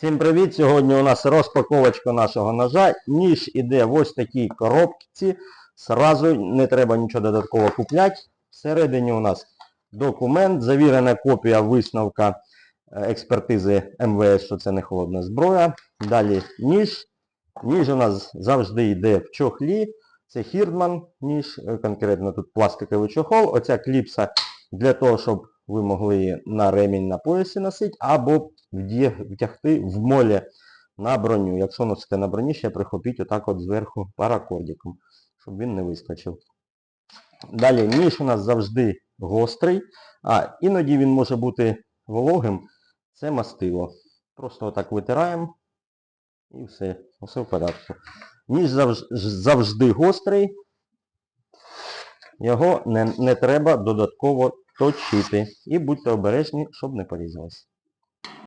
Всім привіт! Сьогодні у нас розпаковочка нашого ножа. Ніж іде в ось такій коробці. Сразу не треба нічого додатково купляти. Всередині у нас документ, завірена копія висновка е, експертизи МВС, що це не холодна зброя. Далі ніж. Ніж у нас завжди йде в чохлі. Це Хірдман ніж, е, конкретно тут пластиковий чохол. Оця кліпса для того, щоб ви могли на ремінь на поясі носити, або втягти в молі на броню. Якщо носите на броні, ще прихопіть отак от зверху паракордиком, щоб він не вискочив. Далі ніж у нас завжди гострий, а іноді він може бути вологим. Це мастило. Просто отак витираємо і все, все в порядку. Ніж завж- завжди гострий, його не, не треба додатково точити. І будьте обережні, щоб не порізалось.